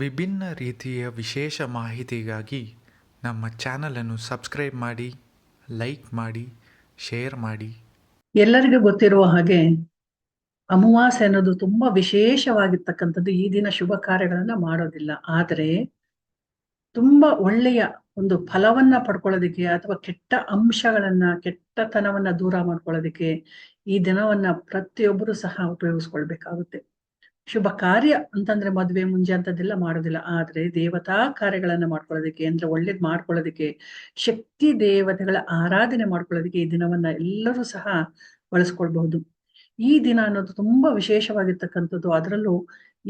ವಿಭಿನ್ನ ರೀತಿಯ ವಿಶೇಷ ಮಾಹಿತಿಗಾಗಿ ನಮ್ಮ ಚಾನಲನ್ನು ಸಬ್ಸ್ಕ್ರೈಬ್ ಮಾಡಿ, ಲೈಕ್ ಮಾಡಿ, ಶೇರ್ ಮಾಡಿ. ಎಲ್ಲರಿಗೂ ಗೊತ್ತಿರುವ ಹಾಗೆ ಅಮಾವಾಸ್ಯೆ ಅನ್ನೋದು ತುಂಬಾ ವಿಶೇಷವಾಗಿರ್ತಕ್ಕಂಥದ್ದು ಈ ದಿನ ಶುಭ ಕಾರ್ಯಗಳನ್ನ ಮಾಡೋದಿಲ್ಲ. ಆದರೆ ತುಂಬಾ ಒಳ್ಳೆಯ ಒಂದು ಫಲವನ್ನ ಪಡ್ಕೊಳ್ಳೋದಕ್ಕೆ ಅಥವಾ ಕೆಟ್ಟ ಅಂಶಗಳನ್ನ, ಕೆಟ್ಟತನವನ್ನ ದೂರ ಮಾಡ್ಕೊಳ್ಳೋದಕ್ಕೆ ಈ ದಿನವನ್ನ ಪ್ರತಿಯೊಬ್ಬರು ಸಹ ಉಪಯೋಗಿಸ್ಕೊಳ್ಬೇಕಾಗುತ್ತೆ. ಶುಭ ಕಾರ್ಯ ಅಂತಂದ್ರೆ ಮದ್ವೆ ಮುಂಜೆ ಅಂತದೆಲ್ಲ ಮಾಡೋದಿಲ್ಲ. ಆದ್ರೆ ದೇವತಾ ಕಾರ್ಯಗಳನ್ನ ಮಾಡ್ಕೊಳ್ಳೋದಕ್ಕೆ ಅಂದ್ರೆ ಒಳ್ಳೇದ್ ಮಾಡ್ಕೊಳ್ಳೋದಕ್ಕೆ, ಶಕ್ತಿ ದೇವತೆಗಳ ಆರಾಧನೆ ಮಾಡ್ಕೊಳ್ಳೋದಕ್ಕೆ ಈ ದಿನವನ್ನ ಎಲ್ಲರೂ ಸಹ ಬಳಸ್ಕೊಳ್ಬಹುದು. ಈ ದಿನ ಅನ್ನೋದು ತುಂಬಾ ವಿಶೇಷವಾಗಿರ್ತಕ್ಕಂಥದ್ದು. ಅದರಲ್ಲೂ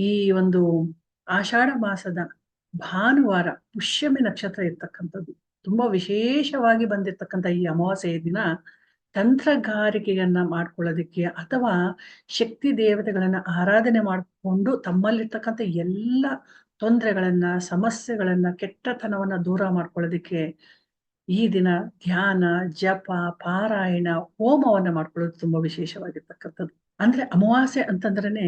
ಈ ಒಂದು ಆಷಾಢ ಮಾಸದ ಭಾನುವಾರ, ಪುಷ್ಯಮಿ ನಕ್ಷತ್ರ ಇರ್ತಕ್ಕಂಥದ್ದು. ತುಂಬಾ ವಿಶೇಷವಾಗಿ ಬಂದಿರ್ತಕ್ಕಂಥ ಈ ಅಮಾವಾಸ್ಯೆಯ ದಿನ ತಂತ್ರಗಾರಿಕೆಯನ್ನ ಮಾಡ್ಕೊಳ್ಳೋದಕ್ಕೆ ಅಥವಾ ಶಕ್ತಿ ದೇವತೆಗಳನ್ನ ಆರಾಧನೆ ಮಾಡಿಕೊಂಡು ತಮ್ಮಲ್ಲಿರ್ತಕ್ಕಂಥ ಎಲ್ಲ ತೊಂದರೆಗಳನ್ನ, ಸಮಸ್ಯೆಗಳನ್ನ, ಕೆಟ್ಟತನವನ್ನ ದೂರ ಮಾಡ್ಕೊಳ್ಳೋದಕ್ಕೆ ಈ ದಿನ ಧ್ಯಾನ, ಜಪ, ಪಾರಾಯಣ, ಹೋಮವನ್ನ ಮಾಡ್ಕೊಳ್ಳೋದು ತುಂಬಾ ವಿಶೇಷವಾಗಿರ್ತಕ್ಕಂಥದ್ದು. ಅಂದ್ರೆ ಅಮಾವಾಸ್ಯೆ ಅಂತಂದ್ರೇನೆ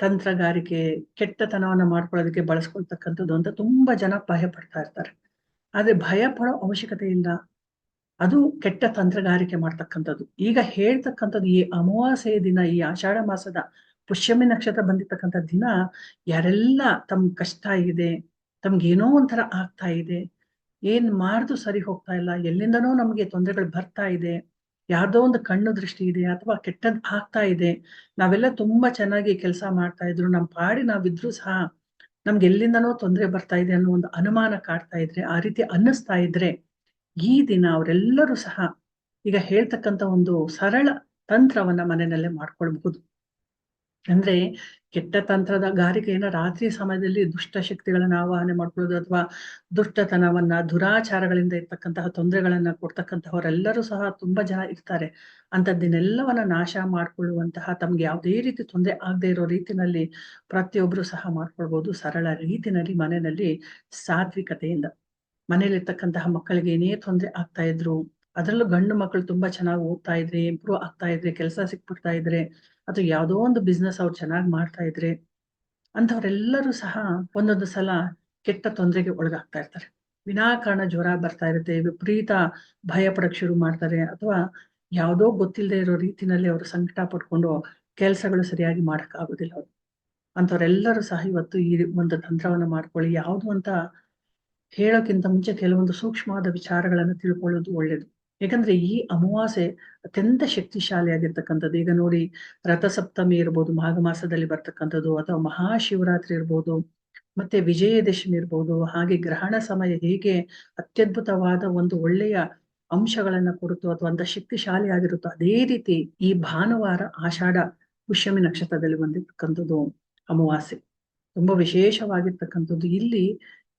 ತಂತ್ರಗಾರಿಕೆ, ಕೆಟ್ಟತನವನ್ನ ಮಾಡ್ಕೊಳ್ಳೋದಕ್ಕೆ ಬಳಸ್ಕೊಳ್ತಕ್ಕಂಥದ್ದು ಅಂತ ತುಂಬಾ ಜನ ಭಯ ಪಡ್ತಾ ಇರ್ತಾರೆ. ಆದ್ರೆ ಭಯ ಪಡೋ ಅವಶ್ಯಕತೆ ಇಲ್ಲ. ಅದು ಕೆಟ್ಟ ತಂತ್ರಗಾರಿಕೆ ಮಾಡ್ತಕ್ಕಂಥದ್ದು. ಈಗ ಹೇಳ್ತಕ್ಕಂಥದ್ದು ಈ ಅಮಾವಾಸ್ಯೆಯ ದಿನ, ಈ ಆಷಾಢ ಮಾಸದ ಪುಷ್ಯಮಿ ನಕ್ಷತ್ರ ಬಂದಿರ್ತಕ್ಕಂಥ ದಿನ, ಯಾರೆಲ್ಲ ತಮ್ ಕಷ್ಟ ಇದೆ ತಮ್ಗೇನೋ ಒಂಥರ ಆಗ್ತಾ ಇದೆ, ಏನ್ ಮಾಡ್ದು ಸರಿ ಹೋಗ್ತಾ ಇಲ್ಲ, ಎಲ್ಲಿಂದನೋ ನಮ್ಗೆ ತೊಂದರೆಗಳು ಬರ್ತಾ ಇದೆ, ಯಾರ್ದೋ ಒಂದು ಕಣ್ಣು ದೃಷ್ಟಿ ಇದೆ ಅಥವಾ ಕೆಟ್ಟದ್ ಆಗ್ತಾ ಇದೆ, ನಾವೆಲ್ಲ ತುಂಬಾ ಚೆನ್ನಾಗಿ ಕೆಲಸ ಮಾಡ್ತಾ ಇದ್ರು, ನಮ್ ಪಾಡಿ ನಾವಿದ್ರು ಸಹ ನಮ್ಗೆ ಎಲ್ಲಿಂದನೋ ತೊಂದರೆ ಬರ್ತಾ ಇದೆ ಅನ್ನೋ ಒಂದು ಅನುಮಾನ ಕಾಡ್ತಾ ಇದ್ರೆ, ಆ ರೀತಿ ಅನ್ನಿಸ್ತಾ ಇದ್ರೆ ಈ ದಿನ ಅವರೆಲ್ಲರೂ ಸಹ ಈಗ ಹೇಳ್ತಕ್ಕಂಥ ಒಂದು ಸರಳ ತಂತ್ರವನ್ನ ಮನೆಯಲ್ಲೇ ಮಾಡ್ಕೊಳ್ಬಹುದು. ಅಂದ್ರೆ ಕೆಟ್ಟ ತಂತ್ರದ ಗಾರಿಕೆಯನ್ನ ರಾತ್ರಿ ಸಮಯದಲ್ಲಿ ದುಷ್ಟ ಶಕ್ತಿಗಳನ್ನ ಆವಾಹನೆ ಮಾಡ್ಕೊಳ್ಳೋದು ಅಥವಾ ದುಷ್ಟತನವನ್ನ, ದುರಾಚಾರಗಳಿಂದ ಇರ್ತಕ್ಕಂತಹ ತೊಂದರೆಗಳನ್ನ ಕೊಡ್ತಕ್ಕಂತಹವರೆಲ್ಲರೂ ಸಹ ತುಂಬಾ ಜನ ಇರ್ತಾರೆ. ಅಂತದ್ದನ್ನೆಲ್ಲವನ್ನ ನಾಶ ಮಾಡ್ಕೊಳ್ಳುವಂತಹ ತಮ್ಗೆ ಯಾವುದೇ ರೀತಿ ತೊಂದರೆ ಆಗದೆ ಇರೋ ರೀತಿನಲ್ಲಿ ಪ್ರತಿಯೊಬ್ರು ಸಹ ಮಾಡ್ಕೊಳ್ಬಹುದು ಸರಳ ರೀತಿನಲ್ಲಿ ಮನೆಯಲ್ಲಿ ಸಾತ್ವಿಕತೆಯಿಂದ. ಮನೇಲಿರ್ತಕ್ಕಂತಹ ಮಕ್ಕಳಿಗೆ ಏನೇ ತೊಂದರೆ ಆಗ್ತಾ ಇದ್ರು, ಅದರಲ್ಲೂ ಗಂಡು ಮಕ್ಕಳು ತುಂಬಾ ಚೆನ್ನಾಗಿ ಓದ್ತಾ ಇದ್ರೆ ಇಂಪ್ರೂವ್ ಆಗ್ತಾ ಇದ್ರೆ, ಕೆಲಸ ಸಿಕ್ಬಿಡ್ತಾ ಇದ್ರೆ, ಅಥವಾ ಯಾವುದೋ ಒಂದು ಬಿಸ್ನೆಸ್ ಅವ್ರು ಚೆನ್ನಾಗಿ ಮಾಡ್ತಾ ಇದ್ರೆ ಅಂತವ್ರೆಲ್ಲರೂ ಸಹ ಒಂದೊಂದು ಸಲ ಕೆಟ್ಟ ತೊಂದರೆಗೆ ಒಳಗಾಗ್ತಾ ಇರ್ತಾರೆ. ವಿನಾಕಾರಣ ಜ್ವರ ಬರ್ತಾ ಇರುತ್ತೆ, ವಿಪರೀತ ಭಯ ಪಡಕ್ ಶುರು ಮಾಡ್ತಾರೆ, ಅಥವಾ ಯಾವುದೋ ಗೊತ್ತಿಲ್ಲದೆ ಇರೋ ರೀತಿನಲ್ಲಿ ಅವರು ಸಂಕಟ ಪಡ್ಕೊಂಡು ಕೆಲಸಗಳು ಸರಿಯಾಗಿ ಮಾಡಕ್ ಆಗೋದಿಲ್ಲ ಅವ್ರು. ಅಂತವ್ರೆಲ್ಲರೂ ಸಹ ಇವತ್ತು ಈ ಒಂದು ತಂತ್ರವನ್ನ ಮಾಡ್ಕೊಳ್ಳಿ, ಯಾವುದು ಅಂತ ಹೇಳೋಕ್ಕಿಂತ ಮುಂಚೆ ಕೆಲವೊಂದು ಸೂಕ್ಷ್ಮವಾದ ವಿಚಾರಗಳನ್ನು ತಿಳ್ಕೊಳ್ಳೋದು ಒಳ್ಳೇದು. ಯಾಕಂದ್ರೆ ಈ ಅಮಾವಾಸ್ಯೆ ಅತ್ಯಂತ ಶಕ್ತಿಶಾಲಿಯಾಗಿರ್ತಕ್ಕಂಥದ್ದು. ಈಗ ನೋಡಿ, ರಥಸಪ್ತಮಿ ಇರ್ಬೋದು ಮಾಘ ಮಾಸದಲ್ಲಿ ಬರ್ತಕ್ಕಂಥದ್ದು, ಅಥವಾ ಮಹಾಶಿವರಾತ್ರಿ ಇರ್ಬೋದು, ಮತ್ತೆ ವಿಜಯದಶಮಿ ಇರ್ಬೋದು, ಹಾಗೆ ಗ್ರಹಣ ಸಮಯ ಹೇಗೆ ಅತ್ಯದ್ಭುತವಾದ ಒಂದು ಒಳ್ಳೆಯ ಅಂಶಗಳನ್ನ ಕೊಡುತ್ತೋ, ಅಥವಾ ಅಂತ ಶಕ್ತಿಶಾಲಿ ಆಗಿರುತ್ತೋ ಅದೇ ರೀತಿ ಈ ಭಾನುವಾರ ಆಷಾಢ ಪುಷ್ಯಮಿ ನಕ್ಷತ್ರದಲ್ಲಿ ಬಂದಿರ್ತಕ್ಕಂಥದ್ದು ಅಮಾವಾಸ್ಯೆ. ತುಂಬಾ ವಿಶೇಷವಾಗಿರ್ತಕ್ಕಂಥದ್ದು. ಇಲ್ಲಿ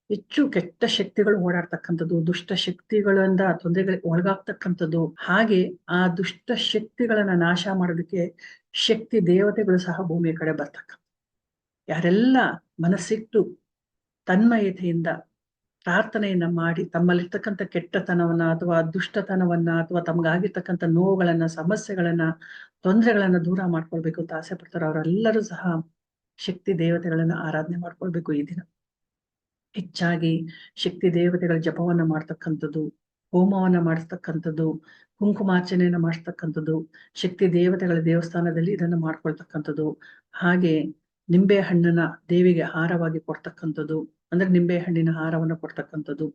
ಹೆಚ್ಚು ಕೆಟ್ಟ ಶಕ್ತಿಗಳು ಓಡಾಡ್ತಕ್ಕಂಥದ್ದು, ದುಷ್ಟ ಶಕ್ತಿಗಳಿಂದ ತೊಂದರೆಗಳಿಗೆ ಒಳಗಾಗ್ತಕ್ಕಂಥದ್ದು. ಹಾಗೆ ಆ ದುಷ್ಟ ಶಕ್ತಿಗಳನ್ನ ನಾಶ ಮಾಡೋದಕ್ಕೆ ಶಕ್ತಿ ದೇವತೆಗಳು ಸಹ ಭೂಮಿಯ ಕಡೆ ಬರ್ತಕ್ಕ. ಯಾರೆಲ್ಲ ಮನಸ್ಸಿಟ್ಟು ತನ್ಮಯತೆಯಿಂದ ಪ್ರಾರ್ಥನೆಯನ್ನ ಮಾಡಿ ತಮ್ಮಲ್ಲಿರ್ತಕ್ಕಂಥ ಕೆಟ್ಟತನವನ್ನ ಅಥವಾ ದುಷ್ಟತನವನ್ನ ಅಥವಾ ತಮ್ಗಾಗಿರ್ತಕ್ಕಂಥ ನೋವುಗಳನ್ನ, ಸಮಸ್ಯೆಗಳನ್ನ, ತೊಂದರೆಗಳನ್ನ ದೂರ ಮಾಡ್ಕೊಳ್ಬೇಕು ಅಂತ ಆಸೆ ಪಡ್ತಾರೆ ಅವರೆಲ್ಲರೂ ಸಹ ಶಕ್ತಿ ದೇವತೆಗಳನ್ನ ಆರಾಧನೆ ಮಾಡ್ಕೊಳ್ಬೇಕು ಈ ದಿನ. ಹೆಚ್ಚಾಗಿ ಶಕ್ತಿ ದೇವತೆಗಳ ಜಪವನ್ನ ಮಾಡ್ತಕ್ಕಂಥದ್ದು, ಹೋಮವನ್ನ ಮಾಡಿಸ್ತಕ್ಕಂಥದ್ದು ಕುಂಕುಮಾರ್ಚನೆಯನ್ನ ಮಾಡಿಸ್ತಕ್ಕಂಥದ್ದು ಶಕ್ತಿ ದೇವತೆಗಳ ದೇವಸ್ಥಾನದಲ್ಲಿ ಇದನ್ನು ಮಾಡ್ಕೊಳ್ತಕ್ಕಂಥದ್ದು. ಹಾಗೆ ನಿಂಬೆ ಹಣ್ಣನ್ನ ದೇವಿಗೆ ಹಾರವಾಗಿ ಕೊಡ್ತಕ್ಕಂಥದ್ದು, ಅಂದ್ರೆ ನಿಂಬೆ ಹಣ್ಣಿನ ಹಾರವನ್ನ ಕೊಡ್ತಕ್ಕಂಥದ್ದು.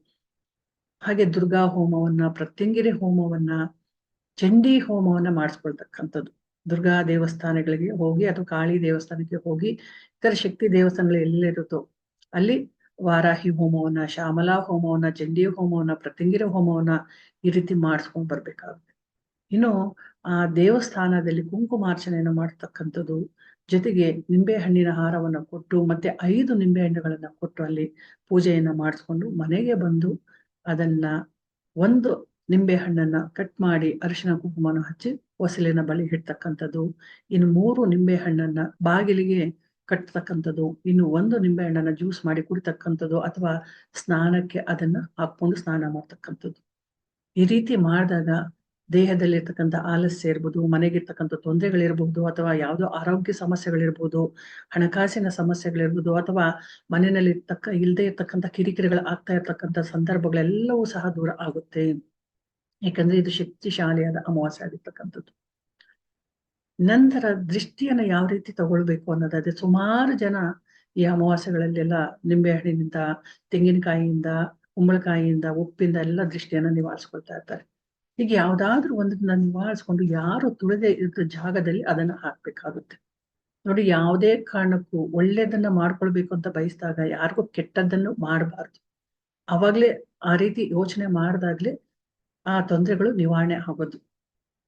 ಹಾಗೆ ದುರ್ಗಾ ಹೋಮವನ್ನ, ಪ್ರತ್ಯಂಗಿರಿ ಹೋಮವನ್ನ, ಚಂಡಿ ಹೋಮವನ್ನ ಮಾಡಿಸ್ಕೊಳ್ತಕ್ಕಂಥದ್ದು. ದುರ್ಗಾ ದೇವಸ್ಥಾನಗಳಿಗೆ ಹೋಗಿ ಅಥವಾ ಕಾಳಿ ದೇವಸ್ಥಾನಕ್ಕೆ ಹೋಗಿ, ಇತರ ಶಕ್ತಿ ದೇವಸ್ಥಾನಗಳು ಎಲ್ಲಿರುತ್ತೋ ಅಲ್ಲಿ ವಾರಾಹಿ ಹೋಮವನ್ನ, ಶ್ಯಾಮಲಾ ಹೋಮವನ್ನ, ಚಂಡಿ ಹೋಮವನ್ನ, ಪ್ರತಿಂಗಿರ ಹೋಮವನ್ನ ಈ ರೀತಿ ಮಾಡಿಸ್ಕೊಂಡ್ ಬರ್ಬೇಕಾಗುತ್ತೆ. ಇನ್ನು ಆ ದೇವಸ್ಥಾನದಲ್ಲಿ ಕುಂಕುಮಾರ್ಚನೆಯನ್ನು ಮಾಡ್ತಕ್ಕಂಥದ್ದು ಜೊತೆಗೆ ನಿಂಬೆ ಹಣ್ಣಿನ ಹಾರವನ್ನು ಕೊಟ್ಟು ಮತ್ತೆ ಐದು ನಿಂಬೆ ಹಣ್ಣುಗಳನ್ನ ಕೊಟ್ಟು ಅಲ್ಲಿ ಪೂಜೆಯನ್ನ ಮಾಡಿಸ್ಕೊಂಡು ಮನೆಗೆ ಬಂದು ಅದನ್ನ ಒಂದು ನಿಂಬೆ ಹಣ್ಣನ್ನ ಕಟ್ ಮಾಡಿ ಅರಿಶಿನ ಕುಂಕುಮನ ಹಚ್ಚಿ ಹೊಸಲಿನ ಬಳಿ ಇಡ್ತಕ್ಕಂಥದ್ದು. ಇನ್ನು ಮೂರು ನಿಂಬೆ ಹಣ್ಣನ್ನ ಬಾಗಿಲಿಗೆ ಕಟ್ಟತಕ್ಕಂಥದ್ದು ಇನ್ನು ಒಂದು ನಿಂಬೆ ಹಣ್ಣನ್ನ ಜ್ಯೂಸ್ ಮಾಡಿ ಕುಡಿತಕ್ಕಂಥದ್ದು ಅಥವಾ ಸ್ನಾನಕ್ಕೆ ಅದನ್ನ ಹಾಕೊಂಡು ಸ್ನಾನ ಮಾಡ್ತಕ್ಕಂಥದ್ದು. ಈ ರೀತಿ ಮಾಡಿದಾಗ ದೇಹದಲ್ಲಿರ್ತಕ್ಕಂಥ ಆಲಸ್ಯ ಇರ್ಬೋದು, ಮನೆಗಿರ್ತಕ್ಕಂಥ ತೊಂದರೆಗಳಿರ್ಬಹುದು ಅಥವಾ ಯಾವುದೋ ಆರೋಗ್ಯ ಸಮಸ್ಯೆಗಳಿರ್ಬೋದು, ಹಣಕಾಸಿನ ಸಮಸ್ಯೆಗಳಿರ್ಬೋದು, ಅಥವಾ ಮನೆಯಲ್ಲಿ ಇರ್ತಕ್ಕ ಇಲ್ಲದೆ ಇರ್ತಕ್ಕಂಥ ಕಿರಿಕಿರಿಗಳು ಆಗ್ತಾ ಇರ್ತಕ್ಕಂಥ ಸಂದರ್ಭಗಳೆಲ್ಲವೂ ಸಹ ದೂರ ಆಗುತ್ತೆ. ಯಾಕಂದ್ರೆ ಇದು ಶಕ್ತಿಶಾಲಿಯಾದ ಅಮಾವಾಸ್ಯ ಆಗಿರ್ತಕ್ಕಂಥದ್ದು ನಂತರ ದೃಷ್ಟಿಯನ್ನ ಯಾವ ರೀತಿ ತಗೊಳ್ಬೇಕು ಅನ್ನೋದಾದ್ರೆ ಸುಮಾರು ಜನ ಈ ಅಮಾವಾಸ್ಯೆಗಳಲ್ಲೆಲ್ಲ ನಿಂಬೆಹಣ್ಣಿನಿಂದ ತೆಂಗಿನಕಾಯಿಯಿಂದ, ಕುಂಬಳಕಾಯಿಯಿಂದ, ಉಪ್ಪಿಂದ ಎಲ್ಲ ದೃಷ್ಟಿಯನ್ನ ನಿವಾರಿಸ್ಕೊಳ್ತಾ ಇರ್ತಾರೆ. ಈಗ ಯಾವ್ದಾದ್ರು ಒಂದನ್ನ ನಿವಾರಿಸ್ಕೊಂಡು ಯಾರು ತುಳಿದೇ ಇದ್ದ ಜಾಗದಲ್ಲಿ ಅದನ್ನ ಹಾಕ್ಬೇಕಾಗುತ್ತೆ. ನೋಡಿ, ಯಾವುದೇ ಕಾರಣಕ್ಕೂ ಒಳ್ಳೇದನ್ನ ಮಾಡ್ಕೊಳ್ಬೇಕು ಅಂತ ಬಯಸಿದಾಗ, ಯಾರಿಗೂ ಕೆಟ್ಟದ್ದನ್ನು ಮಾಡಬಾರ್ದು. ಅವಾಗ್ಲೇ ಆ ರೀತಿ ಯೋಚನೆ ಮಾಡಿದಾಗ್ಲೇ ಆ ತೊಂದರೆಗಳು ನಿವಾರಣೆ ಆಗೋದು.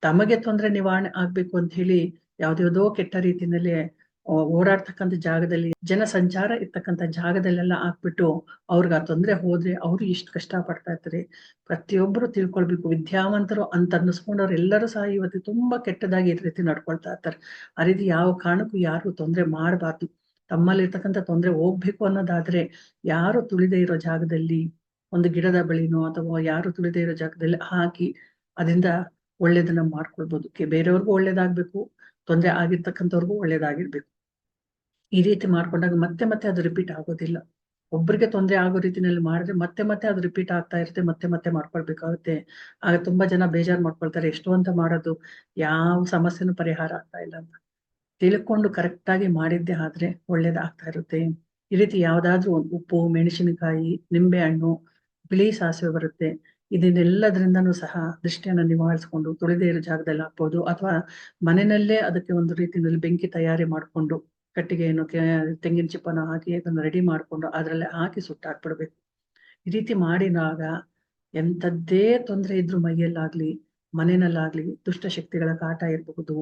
ತಮಗೆ ತೊಂದರೆ ನಿವಾರಣೆ ಆಗ್ಬೇಕು ಅಂತ ಹೇಳಿ ಯಾವ್ದ್ಯಾವ್ದೋ ಕೆಟ್ಟ ರೀತಿಯಲ್ಲಿ ಓಡಾಡ್ತಕ್ಕಂಥ ಜಾಗದಲ್ಲಿ ಜನ ಸಂಚಾರ ಇರ್ತಕ್ಕಂಥ ಜಾಗದಲ್ಲೆಲ್ಲ ಹಾಕ್ಬಿಟ್ಟು ಅವ್ರಿಗೆ ಆ ತೊಂದರೆ ಹೋದ್ರೆ ಅವ್ರು ಎಷ್ಟು ಕಷ್ಟ ಪಡ್ತಾ ಇರ್ತಾರೆ. ಪ್ರತಿಯೊಬ್ಬರು ತಿಳ್ಕೊಳ್ಬೇಕು. ವಿದ್ಯಾವಂತರು ಅಂತ ಅನ್ನಿಸ್ಕೊಂಡವ್ರು ಎಲ್ಲರೂ ಸಹ ಇವತ್ತು ತುಂಬಾ ಕೆಟ್ಟದಾಗಿ ಈ ರೀತಿ ನಡ್ಕೊಳ್ತಾ ಇರ್ತಾರೆ. ಆ ರೀತಿ ಯಾವ ಕಾರಣಕ್ಕೂ ಯಾರು ತೊಂದರೆ ಮಾಡಬಾರ್ದು. ತಮ್ಮಲ್ಲಿರ್ತಕ್ಕಂಥ ತೊಂದರೆ ಹೋಗ್ಬೇಕು ಅನ್ನೋದಾದ್ರೆ ಯಾರು ತುಳಿದೇ ಇರೋ ಜಾಗದಲ್ಲಿ ಒಂದು ಗಿಡದ ಬಳಿನೋ ಅಥವಾ ಯಾರು ತುಳಿದೇ ಇರೋ ಜಾಗದಲ್ಲಿ ಹಾಕಿ ಅದರಿಂದ ಒಳ್ಳೇದನ್ನ ಮಾಡ್ಕೊಳ್ಬೋದು. ಬೇರೆಯವ್ರಿಗೂ ಒಳ್ಳೇದಾಗ್ಬೇಕು, ತೊಂದರೆ ಆಗಿರ್ತಕ್ಕಂಥವ್ರಿಗೂ ಒಳ್ಳೇದಾಗಿರ್ಬೇಕು. ಈ ರೀತಿ ಮಾಡ್ಕೊಂಡಾಗ ಮತ್ತೆ ಮತ್ತೆ ಅದು ರಿಪೀಟ್ ಆಗೋದಿಲ್ಲ. ಒಬ್ಬರಿಗೆ ತೊಂದರೆ ಆಗೋ ರೀತಿನಲ್ಲಿ ಮಾಡಿದ್ರೆ ಮತ್ತೆ ಮತ್ತೆ ಅದು ರಿಪೀಟ್ ಆಗ್ತಾ ಇರುತ್ತೆ, ಮತ್ತೆ ಮತ್ತೆ ಮಾಡ್ಕೊಳ್ಬೇಕಾಗುತ್ತೆ. ಆಗ ತುಂಬಾ ಜನ ಬೇಜಾರ್ ಮಾಡ್ಕೊಳ್ತಾರೆ, ಎಷ್ಟು ಅಂತ ಮಾಡೋದು ಯಾವ ಸಮಸ್ಯೆನೂ ಪರಿಹಾರ ಆಗ್ತಾ ಇಲ್ಲ ಅಂತ. ತಿಳ್ಕೊಂಡು ಕರೆಕ್ಟ್ ಆಗಿ ಮಾಡಿದ್ದೆ ಆದ್ರೆ ಒಳ್ಳೇದಾಗ್ತಾ ಇರುತ್ತೆ. ಈ ರೀತಿ ಯಾವ್ದಾದ್ರು ಒಂದು ಉಪ್ಪು, ಮೆಣಸಿನಕಾಯಿ ನಿಂಬೆ ಹಣ್ಣು ಬಿಳಿ ಸಾಸಿವೆ ಬರುತ್ತೆ. ಇದನ್ನೆಲ್ಲದ್ರಿಂದನೂ ಸಹ ದೃಷ್ಟಿಯನ್ನು ನಿವಾರಿಸಿಕೊಂಡು ತುಳಿದೇ ಇರೋ ಜಾಗದಲ್ಲಿ ಹಾಕ್ಬೋದು. ಅಥವಾ ಮನೆಯಲ್ಲೇ ಅದಕ್ಕೆ ಒಂದು ರೀತಿಯಲ್ಲಿ ಬೆಂಕಿ ತಯಾರಿ ಮಾಡಿಕೊಂಡು ಕಟ್ಟಿಗೆಯನ್ನು ತೆಂಗಿನ ಚಿಪ್ಪನ ಹಾಕಿ ಅದನ್ನು ರೆಡಿ ಮಾಡಿಕೊಂಡು ಅದರಲ್ಲೇ ಹಾಕಿ ಸುಟ್ಟಾಕ್ಬಿಡ್ಬೇಕು. ಈ ರೀತಿ ಮಾಡಿದಾಗ ಎಂಥದ್ದೇ ತೊಂದರೆ ಇದ್ರೂ ಮೈಯಲ್ಲಾಗ್ಲಿ, ಮನೆಯಲ್ಲಾಗ್ಲಿ ದುಷ್ಟ ಶಕ್ತಿಗಳ ಕಾಟ ಇರಬಹುದು.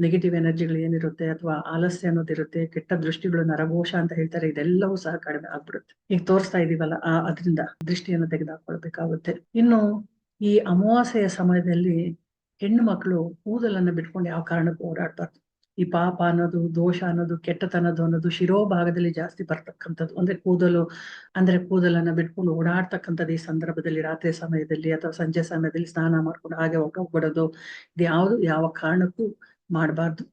ನೆಗೆಟಿವ್ ಎನರ್ಜಿಗಳು ಏನಿರುತ್ತೆ ಅಥವಾ ಆಲಸ್ಯ ಅನ್ನೋದಿರುತ್ತೆ, ಕೆಟ್ಟ ದೃಷ್ಟಿಗಳು, ನರಘೋಷ ಅಂತ ಹೇಳ್ತಾರೆ, ಇದೆಲ್ಲವೂ ಸಹ ಕಡಿಮೆ ಆಗ್ಬಿಡುತ್ತೆ. ಈಗ ತೋರಿಸ್ತಾ ಇದೀವಲ್ಲ, ಆ, ಅದರಿಂದ ದೃಷ್ಟಿಯನ್ನು ತೆಗೆದುಹಾಕೊಳ್ಬೇಕಾಗುತ್ತೆ. ಇನ್ನು ಈ ಅಮಾವಾಸ್ಯೆಯ ಸಮಯದಲ್ಲಿ ಹೆಣ್ಣು ಮಕ್ಕಳು ಕೂದಲನ್ನು ಬಿಟ್ಕೊಂಡು ಯಾವ ಕಾರಣಕ್ಕೂ ಓಡಾಡ್ಬಾರ್ದು. ಈ ಪಾಪ ಅನ್ನೋದು, ದೋಷ ಅನ್ನೋದು ಕೆಟ್ಟತನದು ಅನ್ನೋದು ಶಿರೋಭಾಗದಲ್ಲಿ ಜಾಸ್ತಿ ಬರ್ತಕ್ಕಂಥದ್ದು. ಅಂದ್ರೆ ಕೂದಲು, ಅಂದ್ರೆ ಕೂದಲನ್ನ ಬಿಟ್ಕೊಂಡು ಓಡಾಡ್ತಕ್ಕಂಥದ್ದು ಈ ಸಂದರ್ಭದಲ್ಲಿ, ರಾತ್ರಿ ಸಮಯದಲ್ಲಿ ಅಥವಾ ಸಂಜೆ ಸಮಯದಲ್ಲಿ ಸ್ನಾನ ಮಾಡ್ಕೊಂಡು ಹಾಗೆ ಹೋಗ್ಬಿಡೋದು ಇದು ಯಾವುದು ಯಾವ ಕಾರಣಕ್ಕೂ ಮಾಡಬಾರ್ದು.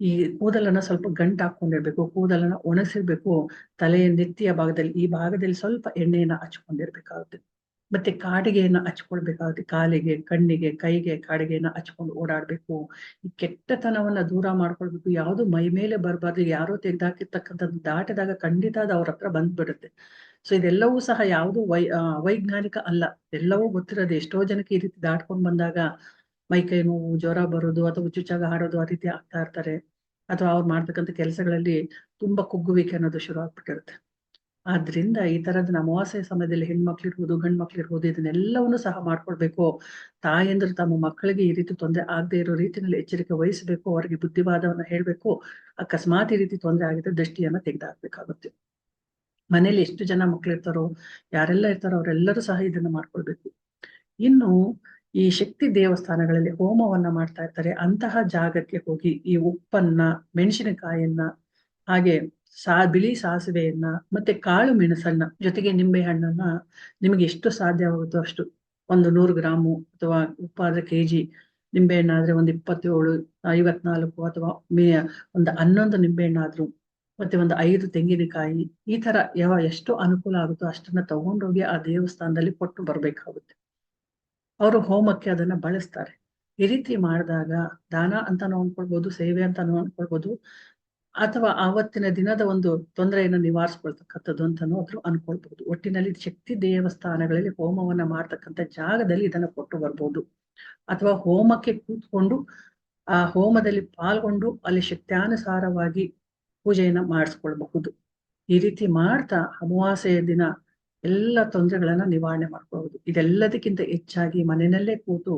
ಈ ಕೂದಲನ್ನ ಸ್ವಲ್ಪ ಗಂಟು ಹಾಕೊಂಡಿರ್ಬೇಕು ಕೂದಲನ್ನ ಒಣಸಿರ್ಬೇಕು ತಲೆಯ ನೆತ್ತಿಯ ಭಾಗದಲ್ಲಿ, ಈ ಭಾಗದಲ್ಲಿ ಸ್ವಲ್ಪ ಎಣ್ಣೆಯನ್ನ ಹಚ್ಕೊಂಡಿರ್ಬೇಕಾಗುತ್ತೆ. ಮತ್ತೆ ಕಾಡಿಗೆಯನ್ನ ಹಚ್ಕೊಳ್ಬೇಕಾಗುತ್ತೆ. ಕಾಲಿಗೆ, ಕಣ್ಣಿಗೆ, ಕೈಗೆ ಕಾಡಿಗೆಯನ್ನ ಹಚ್ಕೊಂಡು ಓಡಾಡ್ಬೇಕು. ಈ ಕೆಟ್ಟತನವನ್ನ ದೂರ ಮಾಡ್ಕೊಳ್ಬೇಕು. ಯಾವುದು ಮೈ ಮೇಲೆ ಬರಬಾರ್ದು, ಯಾರೋ ತೆಗೆದಾಕಿರ್ತಕ್ಕಂಥದ್ದು ದಾಟಿದಾಗ ಖಂಡಿತ ಅದು ಅವ್ರ ಹತ್ರ ಬಂದ್ಬಿಡುತ್ತೆ. ಸೊ ಇದೆಲ್ಲವೂ ಸಹ ಯಾವುದು ವೈ ವೈಜ್ಞಾನಿಕ ಅಲ್ಲ. ಎಲ್ಲವೂ ಗೊತ್ತಿರೋದು ಎಷ್ಟೋ ಜನಕ್ಕೆ ಈ ರೀತಿ ದಾಟ್ಕೊಂಡು ಬಂದಾಗ ಮೈ ಕೈ ನೋವು, ಜ್ವರ ಬರೋದು ಅಥವಾ ಹುಚ್ಚುಚ್ಚಾಗ ಹಾಡೋದು ಆ ರೀತಿ ಆಗ್ತಾ ಇರ್ತಾರೆ. ಅಥವಾ ಅವ್ರು ಮಾಡ್ತಕ್ಕಂಥ ಕೆಲಸಗಳಲ್ಲಿ ತುಂಬಾ ಕುಗ್ಗುವಿಕೆ ಅನ್ನೋದು ಶುರು ಆಗ್ಬಿಟ್ಟಿರುತ್ತೆ. ಆದ್ರಿಂದ ಈ ತರದ ಅಮಾವಾಸ್ಯೆ ಸಮಯದಲ್ಲಿ ಹೆಣ್ಮಕ್ಳಿರ್ಬೋದು ಗಂಡ್ ಮಕ್ಳಿರ್ಬೋದು ಇದನ್ನೆಲ್ಲವನ್ನು ಸಹ ಮಾಡ್ಕೊಡ್ಬೇಕು ತಾಯಂದ್ರು ತಮ್ಮ ಮಕ್ಕಳಿಗೆ ಈ ರೀತಿ ತೊಂದರೆ ಆಗದೆ ಇರೋ ರೀತಿಯಲ್ಲಿ ಎಚ್ಚರಿಕೆ ವಹಿಸಬೇಕು, ಅವರಿಗೆ ಬುದ್ಧಿವಾದವನ್ನ ಹೇಳ್ಬೇಕು. ಅಕಸ್ಮಾತ್ ಈ ರೀತಿ ತೊಂದರೆ ಆಗಿದ್ರೆ ದೃಷ್ಟಿಯನ್ನ ತೆಗೆದಾಕ್ಬೇಕಾಗುತ್ತೆ. ಮನೇಲಿ ಎಷ್ಟು ಜನ ಮಕ್ಳಿರ್ತಾರೋ, ಯಾರೆಲ್ಲ ಇರ್ತಾರೋ ಅವರೆಲ್ಲರೂ ಸಹ ಇದನ್ನ ಮಾಡ್ಕೊಳ್ಬೇಕು. ಇನ್ನು ಈ ಶಕ್ತಿ ದೇವಸ್ಥಾನಗಳಲ್ಲಿ ಹೋಮವನ್ನ ಮಾಡ್ತಾ ಇರ್ತಾರೆ. ಅಂತಹ ಜಾಗಕ್ಕೆ ಹೋಗಿ ಈ ಉಪ್ಪನ್ನ, ಮೆಣಸಿನಕಾಯನ್ನ, ಹಾಗೆ ಸಾ, ಬಿಳಿ ಸಾಸಿವೆಯನ್ನ, ಮತ್ತೆ ಕಾಳು ಮೆಣಸನ್ನ ಜೊತೆಗೆ ನಿಂಬೆ ಹಣ್ಣನ್ನ ನಿಮಗೆ ಎಷ್ಟು ಸಾಧ್ಯವಾಗುತ್ತೋ ಅಷ್ಟು. ಒಂದು ನೂರು ಗ್ರಾಮು ಅಥವಾ ಉಪ್ಪಾದ್ರೆ ಕೆಜಿ, ನಿಂಬೆ ಹಣ್ಣಾದ್ರೆ ಒಂದು ಇಪ್ಪತ್ತೇಳು, ಐವತ್ನಾಲ್ಕು ಅಥವಾ ಮೇ, ಒಂದು ಹನ್ನೊಂದು ನಿಂಬೆ ಹಣ್ಣಾದ್ರು ಮತ್ತೆ ಒಂದು ಐದು ತೆಂಗಿನಕಾಯಿ, ಈ ತರ ಯಾವ ಎಷ್ಟು ಅನುಕೂಲ ಆಗುತ್ತೋ ಅಷ್ಟನ್ನ ತಗೊಂಡೋಗಿ ಆ ದೇವಸ್ಥಾನದಲ್ಲಿ ಕೊಟ್ಟು ಬರ್ಬೇಕಾಗುತ್ತೆ. ಅವರು ಹೋಮಕ್ಕೆ ಅದನ್ನ ಬಳಸ್ತಾರೆ. ಈ ರೀತಿ ಮಾಡಿದಾಗ ದಾನ ಅಂತಾನೂ ಅನ್ಕೊಳ್ಬಹುದು ಸೇವೆ ಅಂತ ಅನ್ಕೊಳ್ಬಹುದು ಅಥವಾ ಆವತ್ತಿನ ದಿನದ ಒಂದು ತೊಂದರೆಯನ್ನು ನಿವಾರಿಸ್ಕೊಳ್ತಕ್ಕಂಥದ್ದು ಅಂತಾನು ಅದ್ರು ಅನ್ಕೊಳ್ಬಹುದು ಒಟ್ಟಿನಲ್ಲಿ ಶಕ್ತಿ ದೇವಸ್ಥಾನಗಳಲ್ಲಿ ಹೋಮವನ್ನ ಮಾಡ್ತಕ್ಕಂಥ ಜಾಗದಲ್ಲಿ ಇದನ್ನ ಕೊಟ್ಟು ಬರ್ಬೋದು. ಅಥವಾ ಹೋಮಕ್ಕೆ ಕೂತ್ಕೊಂಡು, ಆ ಹೋಮದಲ್ಲಿ ಪಾಲ್ಗೊಂಡು ಅಲ್ಲಿ ಶಕ್ತ್ಯಾನುಸಾರವಾಗಿ ಪೂಜೆಯನ್ನ ಮಾಡಿಸ್ಕೊಳ್ಬಹುದು. ಈ ರೀತಿ ಮಾಡ್ತಾ ಅಮಾವಾಸ್ಯೆಯ ದಿನ ಎಲ್ಲ ತೊಂದರೆಗಳನ್ನ ನಿವಾರಣೆ ಮಾಡ್ಕೋಬಹುದು ಇದೆಲ್ಲದಕ್ಕಿಂತ ಹೆಚ್ಚಾಗಿ ಮನೆಯಲ್ಲೇ ಕೂತು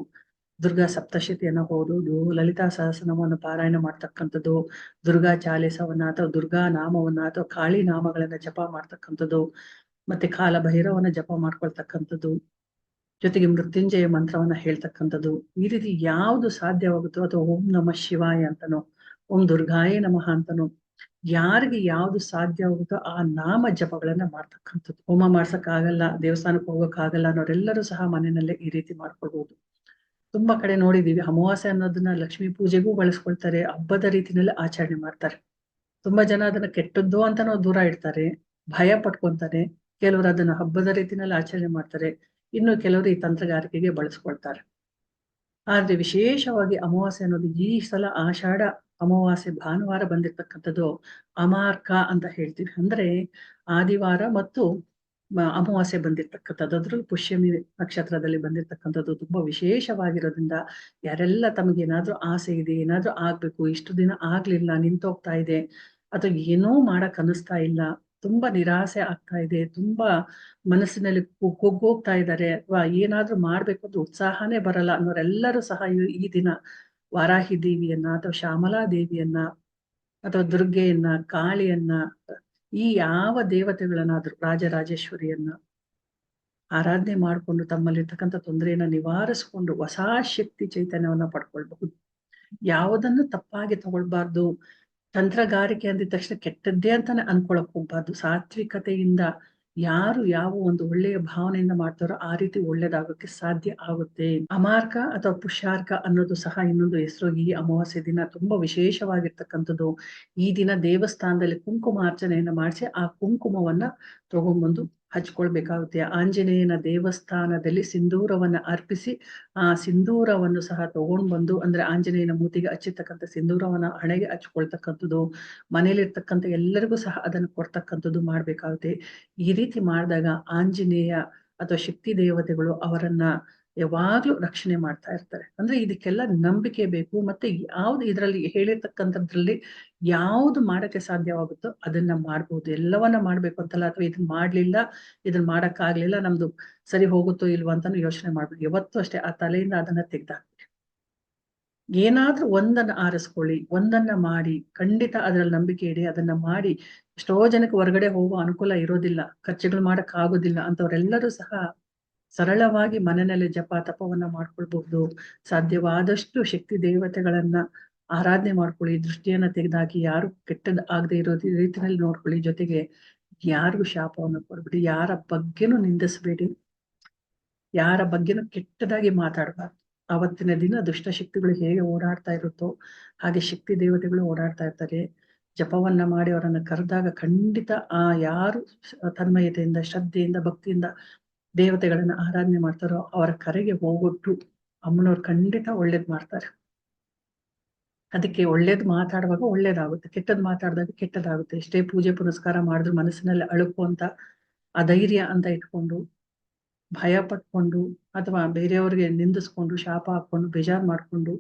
ದುರ್ಗಾ ಸಪ್ತಶತಿಯನ್ನ ಓದುವುದು ಲಲಿತಾ ಸಹಸ್ರನಾಮವನ್ನು ಪಾರಾಯಣ ಮಾಡ್ತಕ್ಕಂಥದ್ದು, ದುರ್ಗಾ ಚಾಲಿಸವನ್ನ ಅಥವಾ ದುರ್ಗಾ ನಾಮವನ್ನ ಅಥವಾ ಕಾಳಿ ನಾಮಗಳನ್ನ ಜಪ ಮಾಡ್ತಕ್ಕಂಥದ್ದು, ಮತ್ತೆ ಕಾಲ ಭೈರವನ್ನ ಜಪ ಮಾಡ್ಕೊಳ್ತಕ್ಕಂಥದ್ದು, ಜೊತೆಗೆ ಮೃತ್ಯುಂಜಯ ಮಂತ್ರವನ್ನ ಹೇಳ್ತಕ್ಕಂಥದ್ದು, ಈ ರೀತಿ ಯಾವುದು ಸಾಧ್ಯವಾಗುತ್ತೋ ಅಥವಾ ಓಂ ನಮಃ ಶಿವಾಯ ಅಂತನೋ, ಓಂ ದುರ್ಗಾಯ ನಮಃ ಅಂತನೋ ಯಾರಿಗೆ ಯಾವ್ದು ಸಾಧ್ಯ ಆಗುತ್ತೋ ಆ ನಾಮ ಜಪಗಳನ್ನ ಮಾಡ್ತಕ್ಕಂಥದ್ದು. ಹೋಮ ಮಾಡ್ಸಕ್ ಆಗಲ್ಲ ದೇವಸ್ಥಾನಕ್ಕೆ ಹೋಗಕ್ ಆಗಲ್ಲ ಅನ್ನೋರೆಲ್ಲರೂ ಸಹ ಮನೆಯಲ್ಲೇ ಈ ರೀತಿ ಮಾಡ್ಕೊಳ್ಬಹುದು ತುಂಬಾ ಕಡೆ ನೋಡಿದೀವಿ, ಅಮಾವಾಸ್ಯ ಅನ್ನೋದನ್ನ ಲಕ್ಷ್ಮಿ ಪೂಜೆಗೂ ಬಳಸ್ಕೊಳ್ತಾರೆ, ಹಬ್ಬದ ರೀತಿನಲ್ಲಿ ಆಚರಣೆ ಮಾಡ್ತಾರೆ. ತುಂಬಾ ಜನ ಅದನ್ನ ಕೆಟ್ಟದ್ದು ಅಂತಾನೂ ದೂರ ಇಡ್ತಾರೆ, ಭಯ ಪಟ್ಕೊಂತಾರೆ, ಕೆಲವರು ಅದನ್ನ ಹಬ್ಬದ ರೀತಿನಲ್ಲಿ ಆಚರಣೆ ಮಾಡ್ತಾರೆ, ಇನ್ನು ಕೆಲವರು ಈ ತಂತ್ರಗಾರಿಕೆಗೆ ಬಳಸ್ಕೊಳ್ತಾರೆ. ಆದ್ರೆ ವಿಶೇಷವಾಗಿ ಅಮಾವಾಸ್ಯ ಅನ್ನೋದು ಈ ಸಲ ಆಷಾಢ ಅಮಾವಾಸ್ಯೆ ಭಾನುವಾರ ಬಂದಿರ್ತಕ್ಕಂಥದ್ದು ಅಮಾರ್ಕ ಅಂತ ಹೇಳ್ತೀವಿ. ಅಂದ್ರೆ ಆದಿವಾರ ಮತ್ತು ಅಮಾವಾಸ್ಯೆ ಬಂದಿರ್ತಕ್ಕಂಥದ್ದು. ಅದರಲ್ಲೂ ಪುಷ್ಯಮಿ ನಕ್ಷತ್ರದಲ್ಲಿ ಬಂದಿರ್ತಕ್ಕಂಥದ್ದು ತುಂಬಾ ವಿಶೇಷವಾಗಿರೋದ್ರಿಂದ ಯಾರೆಲ್ಲ ತಮಗೇನಾದ್ರೂ ಆಸೆ ಇದೆ, ಏನಾದ್ರೂ ಆಗ್ಬೇಕು, ಇಷ್ಟು ದಿನ ಆಗ್ಲಿಲ್ಲ, ನಿಂತೋಗ್ತಾ ಇದೆ ಅಥವಾ ಏನೋ ಮಾಡಕ್ ಅನಿಸ್ತಾ ಇಲ್ಲ, ತುಂಬಾ ನಿರಾಸೆ ಆಗ್ತಾ ಇದೆ, ತುಂಬಾ ಮನಸ್ಸಿನಲ್ಲಿ ಕುಗ್ಗೋಗ್ತಾ ಇದ್ದಾರೆ ಅಥವಾ ಏನಾದ್ರೂ ಮಾಡ್ಬೇಕು ಅಂತ ಉತ್ಸಾಹನೇ ಬರಲ್ಲ ಅನ್ನೋರೆಲ್ಲರೂ ಸಹ ಈ ದಿನ ವಾರಾಹಿ ದೇವಿಯನ್ನ ಅಥವಾ ಶ್ಯಾಮಲಾ ದೇವಿಯನ್ನ ಅಥವಾ ದುರ್ಗೆಯನ್ನ, ಕಾಳಿಯನ್ನ, ಈ ಯಾವ ದೇವತೆಗಳನ್ನಾದ್ರೂ ರಾಜರಾಜೇಶ್ವರಿಯನ್ನ ಆರಾಧನೆ ಮಾಡಿಕೊಂಡು ತಮ್ಮಲ್ಲಿರ್ತಕ್ಕಂಥ ತೊಂದರೆಯನ್ನ ನಿವಾರಿಸ್ಕೊಂಡು ಹೊಸ ಶಕ್ತಿ ಚೈತನ್ಯವನ್ನ ಪಡ್ಕೊಳ್ಬಹುದು. ಯಾವುದನ್ನು ತಪ್ಪಾಗಿ ತಗೊಳ್ಬಾರ್ದು. ತಂತ್ರಗಾರಿಕೆ ಅಂದಿದ ತಕ್ಷಣ ಕೆಟ್ಟದ್ದೇ ಅಂತಾನೆ ಅನ್ಕೊಳಕ್ ಹೋಗ್ಬಾರ್ದು. ಸಾತ್ವಿಕತೆಯಿಂದ ಯಾರು ಯಾವ ಒಂದು ಒಳ್ಳೆಯ ಭಾವನೆಯಿಂದ ಮಾಡ್ತಾರೋ ಆ ರೀತಿ ಒಳ್ಳೇದಾಗೋಕೆ ಸಾಧ್ಯ ಆಗುತ್ತೆ. ಅಮಾರ್ಕ ಅಥವಾ ಪುಷಾರ್ಕ ಅನ್ನೋದು ಸಹ ಇನ್ನೊಂದು ಹೆಸರು. ಈ ಅಮಾವಾಸ್ಯೆ ದಿನ ತುಂಬಾ ವಿಶೇಷವಾಗಿರ್ತಕ್ಕಂಥದ್ದು. ಈ ದಿನ ದೇವಸ್ಥಾನದಲ್ಲಿ ಕುಂಕುಮಾರ್ಚನೆಯನ್ನ ಮಾಡಿಸಿ ಆ ಕುಂಕುಮವನ್ನ ತಗೊಂಡ್ಬಂದು ಹಚ್ಕೊಳ್ಬೇಕಾಗುತ್ತೆ. ಆಂಜನೇಯನ ದೇವಸ್ಥಾನದಲ್ಲಿ ಸಿಂಧೂರವನ್ನ ಅರ್ಪಿಸಿ, ಆ ಸಿಂಧೂರವನ್ನು ಸಹ ತಗೊಂಡ್ ಬಂದು, ಅಂದ್ರೆ ಆಂಜನೇಯನ ಮೂತಿಗೆ ಹಚ್ಚಿರ್ತಕ್ಕಂಥ ಸಿಂಧೂರವನ್ನ ಹಣೆಗೆ ಹಚ್ಕೊಳ್ತಕ್ಕಂಥದ್ದು ಮನೇಲಿರ್ತಕ್ಕಂಥ ಎಲ್ಲರಿಗೂ ಸಹ ಅದನ್ನು ಕೊಡ್ತಕ್ಕಂಥದ್ದು ಮಾಡ್ಬೇಕಾಗುತ್ತೆ. ಈ ರೀತಿ ಮಾಡಿದಾಗ ಆಂಜನೇಯ ಅಥವಾ ಶಕ್ತಿ ದೇವತೆಗಳು ಅವರನ್ನ ಯಾವಾಗ್ಲೂ ರಕ್ಷಣೆ ಮಾಡ್ತಾ ಇರ್ತಾರೆ. ಅಂದ್ರೆ ಇದಕ್ಕೆಲ್ಲ ನಂಬಿಕೆ ಬೇಕು, ಮತ್ತೆ ಯಾವ್ದು ಇದರಲ್ಲಿ ಹೇಳಿರ್ತಕ್ಕಂಥದ್ರಲ್ಲಿ ಯಾವ್ದು ಮಾಡಕ್ಕೆ ಸಾಧ್ಯವಾಗುತ್ತೋ ಅದನ್ನ ಮಾಡ್ಬೋದು. ಎಲ್ಲವನ್ನ ಮಾಡ್ಬೇಕು ಅಂತಲ್ಲ, ಅಥವಾ ಇದನ್ನ ಮಾಡ್ಲಿಲ್ಲ ಇದನ್ನ ಮಾಡಕ್ ಆಗ್ಲಿಲ್ಲ ನಮ್ದು ಸರಿ ಹೋಗುತ್ತೋ ಇಲ್ವೋ ಅಂತಾನು ಯೋಚನೆ ಮಾಡ್ಬೇಕು. ಯಾವತ್ತೂ ಅಷ್ಟೇ ಆ ತಲೆಯಿಂದ ಅದನ್ನ ತೆಗ್ದಾಕ್ಬೇಕು. ಏನಾದ್ರೂ ಒಂದನ್ನ ಆರಿಸ್ಕೊಳ್ಳಿ, ಒಂದನ್ನ ಮಾಡಿ, ಖಂಡಿತ ಅದ್ರಲ್ಲಿ ನಂಬಿಕೆ ಇಡಿ, ಅದನ್ನ ಮಾಡಿ, ಎಷ್ಟೋ ಜನಕ್ಕೆ ಹೊರಗಡೆ ಹೋಗೋ ಅನುಕೂಲ ಇರೋದಿಲ್ಲ, ಖರ್ಚುಗಳು ಮಾಡಕ್ ಆಗೋದಿಲ್ಲ ಅಂತವ್ರೆಲ್ಲರೂ ಸಹ ಸರಳವಾಗಿ ಮನೆಯಲ್ಲಿ ಜಪ ತಪವನ್ನ ಮಾಡ್ಕೊಳ್ಬಹುದು. ಸಾಧ್ಯವಾದಷ್ಟು ಶಕ್ತಿ ದೇವತೆಗಳನ್ನ ಆರಾಧನೆ ಮಾಡ್ಕೊಳ್ಳಿ. ದೃಷ್ಟಿಯನ್ನ ತೆಗೆದಾಕಿ ಯಾರು ಕೆಟ್ಟದ್ ಆಗದೆ ಇರೋ ರೀತಿಯಲ್ಲಿ ನೋಡ್ಕೊಳ್ಳಿ. ಜೊತೆಗೆ ಯಾರಿಗೂ ಶಾಪವನ್ನು ಕೊಡ್ಬೇಡಿ. ಯಾರ ಬಗ್ಗೆನೂ ನಿಂದಿಸಬೇಡಿ. ಯಾರ ಬಗ್ಗೆನೂ ಕೆಟ್ಟದಾಗಿ ಮಾತಾಡಬಾರ್ದು. ಅವತ್ತಿನ ದಿನ ದುಷ್ಟಶಕ್ತಿಗಳು ಹೇಗೆ ಓಡಾಡ್ತಾ ಇರುತ್ತೋ ಹಾಗೆ ಶಕ್ತಿ ದೇವತೆಗಳು ಓಡಾಡ್ತಾ ಇರ್ತಾರೆ. ಜಪವನ್ನ ಮಾಡಿ ಅವರನ್ನು ಕರೆದಾಗ ಖಂಡಿತ ಆ ಯಾರು ತನ್ಮಯತೆಯಿಂದ, ಶ್ರದ್ಧೆಯಿಂದ, ಭಕ್ತಿಯಿಂದ ದೇವತೆಗಳನ್ನ ಆರಾಧನೆ ಮಾಡ್ತಾರೋ ಅವರ ಕರೆಗೆ ಹೋಗೊಟ್ಟು ಅಮ್ಮನವ್ರು ಖಂಡಿತ ಒಳ್ಳೇದ್ ಮಾಡ್ತಾರೆ. ಅದಕ್ಕೆ ಒಳ್ಳೇದ್ ಮಾತಾಡುವಾಗ ಒಳ್ಳೇದಾಗುತ್ತೆ. ಕೆಟ್ಟದ್ ಮಾತಾಡಿದಾಗ ಕೆಟ್ಟದಾಗುತ್ತೆ. ಎಷ್ಟೇ ಪೂಜೆ ಪುನಸ್ಕಾರ ಮಾಡಿದ್ರು ಮನಸ್ಸಿನಲ್ಲಿ ಅಳುಕು ಅಂತ ಧೈರ್ಯ ಅಂತ ಇಟ್ಕೊಂಡು, ಭಯ ಪಟ್ಕೊಂಡು, ಅಥವಾ ಬೇರೆಯವ್ರಿಗೆ ನಿಂದಿಸ್ಕೊಂಡು, ಶಾಪ ಹಾಕೊಂಡು ಬೇಜಾರ್ ಮಾಡ್ಕೊಂಡು,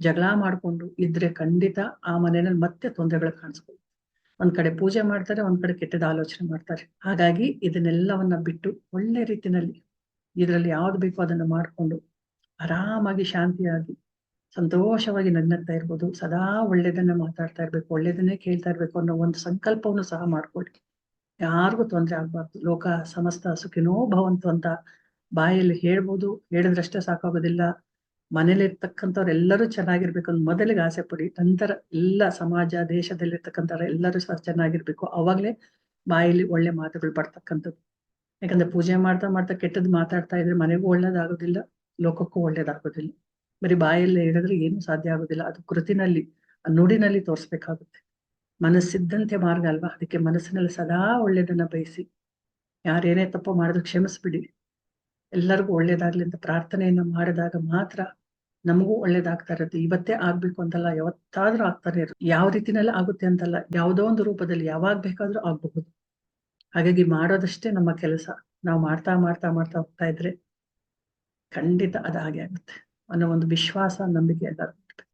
ಜಗಳ ಮಾಡ್ಕೊಂಡು ಇದ್ರೆ ಖಂಡಿತ ಆ ಮನೆಯಲ್ಲಿ ಮತ್ತೆ ತೊಂದರೆಗಳು ಕಾಣಿಸ್ಬೋದು. ಒಂದ್ ಕಡೆ ಪೂಜೆ ಮಾಡ್ತಾರೆ, ಒಂದ್ ಕಡೆ ಕೆಟ್ಟದ ಆಲೋಚನೆ ಮಾಡ್ತಾರೆ. ಹಾಗಾಗಿ ಇದನ್ನೆಲ್ಲವನ್ನ ಬಿಟ್ಟು ಒಳ್ಳೆ ರೀತಿನಲ್ಲಿ ಇದರಲ್ಲಿ ಯಾವ್ದು ಬೇಕೋ ಅದನ್ನ ಮಾಡ್ಕೊಂಡು ಆರಾಮಾಗಿ ಶಾಂತಿಯಾಗಿ ಸಂತೋಷವಾಗಿ ನಗ್ನಗ್ತಾ ಇರ್ಬೋದು. ಸದಾ ಒಳ್ಳೇದನ್ನ ಮಾತಾಡ್ತಾ ಇರ್ಬೇಕು, ಒಳ್ಳೇದನ್ನೇ ಕೇಳ್ತಾ ಇರ್ಬೇಕು ಅನ್ನೋ ಒಂದು ಸಂಕಲ್ಪವನ್ನು ಸಹ ಮಾಡ್ಕೊಳ್ಳಿ. ಯಾರಿಗೂ ತೊಂದರೆ ಆಗ್ಬಾರ್ದು. ಲೋಕ ಸಮಸ್ತ ಸುಖಿನೋ ಭವಂತು ಅಂತ ಬಾಯಲ್ಲಿ ಹೇಳ್ಬೋದು. ಹೇಳಿದ್ರಷ್ಟೇ ಸಾಕಾಗೋದಿಲ್ಲ. ಮನೇಲಿ ಇರ್ತಕ್ಕಂಥವ್ರೆಲ್ಲರೂ ಚೆನ್ನಾಗಿರ್ಬೇಕು ಅಂತ ಮೊದಲಿಗೆ ಆಸೆ ಪಡಿ. ನಂತರ ಎಲ್ಲ ಸಮಾಜ, ದೇಶದಲ್ಲಿರ್ತಕ್ಕಂಥವ್ರು ಎಲ್ಲರೂ ಸಹ ಚೆನ್ನಾಗಿರ್ಬೇಕು. ಅವಾಗ್ಲೇ ಬಾಯಲ್ಲಿ ಒಳ್ಳೆ ಮಾತುಗಳು ಬರ್ತಕ್ಕಂಥದ್ದು. ಯಾಕಂದ್ರೆ ಪೂಜೆ ಮಾಡ್ತಾ ಮಾಡ್ತಾ ಕೆಟ್ಟದ್ ಮಾತಾಡ್ತಾ ಇದ್ರೆ ಮನೆಗೂ ಒಳ್ಳೇದಾಗೋದಿಲ್ಲ, ಲೋಕಕ್ಕೂ ಒಳ್ಳೇದಾಗೋದಿಲ್ಲ. ಬರೀ ಬಾಯಲ್ಲಿ ಹೇಳಿದ್ರೆ ಏನು ಸಾಧ್ಯ ಆಗೋದಿಲ್ಲ. ಅದು ಕೃತಿನಲ್ಲಿ ನುಡಿನಲ್ಲಿ ತೋರಿಸ್ಬೇಕಾಗುತ್ತೆ. ಮನಸ್ಸಿದ್ದಂತೆ ಮಾರ್ಗ ಅಲ್ವಾ? ಅದಕ್ಕೆ ಮನಸ್ಸಿನಲ್ಲಿ ಸದಾ ಒಳ್ಳೇದನ್ನ ಬಯಸಿ. ಯಾರೇನೇ ತಪ್ಪು ಮಾಡಿದ್ರು ಕ್ಷಮಿಸ್ಬಿಡಿ. ಎಲ್ಲರಿಗೂ ಒಳ್ಳೇದಾಗ್ಲಿ ಅಂತ ಪ್ರಾರ್ಥನೆಯನ್ನ ಮಾಡಿದಾಗ ಮಾತ್ರ ನಮಗೂ ಒಳ್ಳೇದಾಗ್ತಾ ಇರುತ್ತೆ. ಇವತ್ತೇ ಆಗ್ಬೇಕು ಅಂತಲ್ಲ, ಯಾವತ್ತಾದ್ರೂ ಆಗ್ತಾನೆ ಇರುತ್ತೆ. ಯಾವ ರೀತಿನಲ್ಲಿ ಆಗುತ್ತೆ ಅಂತಲ್ಲ, ಯಾವುದೋ ಒಂದು ರೂಪದಲ್ಲಿ ಯಾವಾಗ ಬೇಕಾದ್ರೂ ಆಗ್ಬಹುದು. ಹಾಗಾಗಿ ಮಾಡೋದಷ್ಟೇ ನಮ್ಮ ಕೆಲಸ. ನಾವು ಮಾಡ್ತಾ ಮಾಡ್ತಾ ಮಾಡ್ತಾ ಹೋಗ್ತಾ ಇದ್ರೆ ಖಂಡಿತ ಅದ ಹಾಗೆ ಆಗುತ್ತೆ ಅನ್ನೋ ಒಂದು ವಿಶ್ವಾಸ, ನಂಬಿಕೆ ಎಲ್ಲರೂ